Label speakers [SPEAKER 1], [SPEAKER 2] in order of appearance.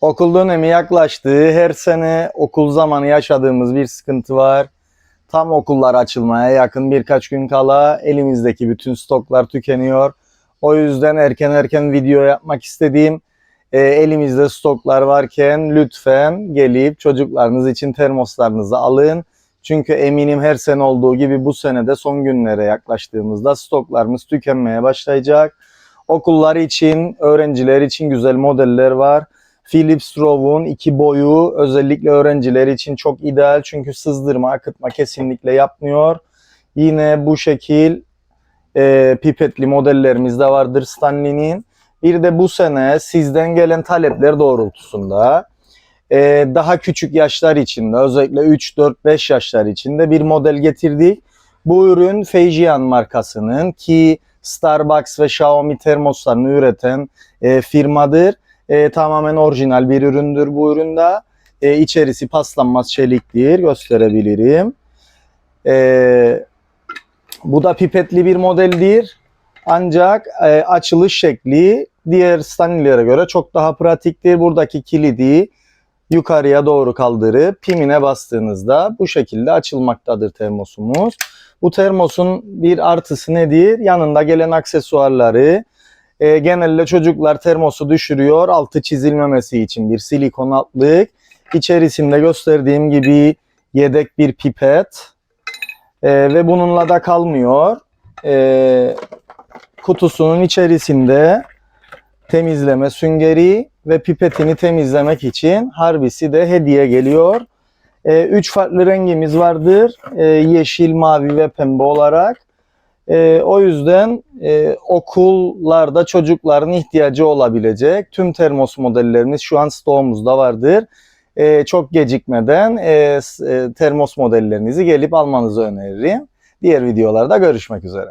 [SPEAKER 1] Okul dönemi yaklaştı. Her sene okul zamanı yaşadığımız bir sıkıntı var. Tam okullar açılmaya yakın birkaç gün kala elimizdeki bütün stoklar tükeniyor. O yüzden erken erken video yapmak istediğim e, elimizde stoklar varken lütfen gelip çocuklarınız için termoslarınızı alın. Çünkü eminim her sene olduğu gibi bu sene de son günlere yaklaştığımızda stoklarımız tükenmeye başlayacak. Okullar için, öğrenciler için güzel modeller var. Philips Rove'un iki boyu özellikle öğrenciler için çok ideal çünkü sızdırma, akıtma kesinlikle yapmıyor. Yine bu şekil e, pipetli modellerimiz de vardır Stanley'nin. Bir de bu sene sizden gelen talepler doğrultusunda e, daha küçük yaşlar için de özellikle 3, 4, 5 yaşlar için de bir model getirdik. Bu ürün Feijian markasının ki Starbucks ve Xiaomi termoslarını üreten e, firmadır. E, tamamen orijinal bir üründür bu üründe. E, içerisi paslanmaz çeliktir. Gösterebilirim. E, bu da pipetli bir modeldir. Ancak e, açılış şekli diğer Stanley'lere göre çok daha pratiktir. Buradaki kilidi yukarıya doğru kaldırıp pimine bastığınızda bu şekilde açılmaktadır termosumuz. Bu termosun bir artısı nedir? Yanında gelen aksesuarları e, genelde çocuklar termosu düşürüyor. Altı çizilmemesi için bir silikon altlık. İçerisinde gösterdiğim gibi yedek bir pipet. E, ve bununla da kalmıyor. E, kutusunun içerisinde temizleme süngeri ve pipetini temizlemek için harbisi de hediye geliyor. E, üç farklı rengimiz vardır. E, yeşil, mavi ve pembe olarak. E, o yüzden e, okullarda çocukların ihtiyacı olabilecek tüm termos modellerimiz şu an stoğumuzda vardır. E, çok gecikmeden e, e, termos modellerinizi gelip almanızı öneririm. Diğer videolarda görüşmek üzere.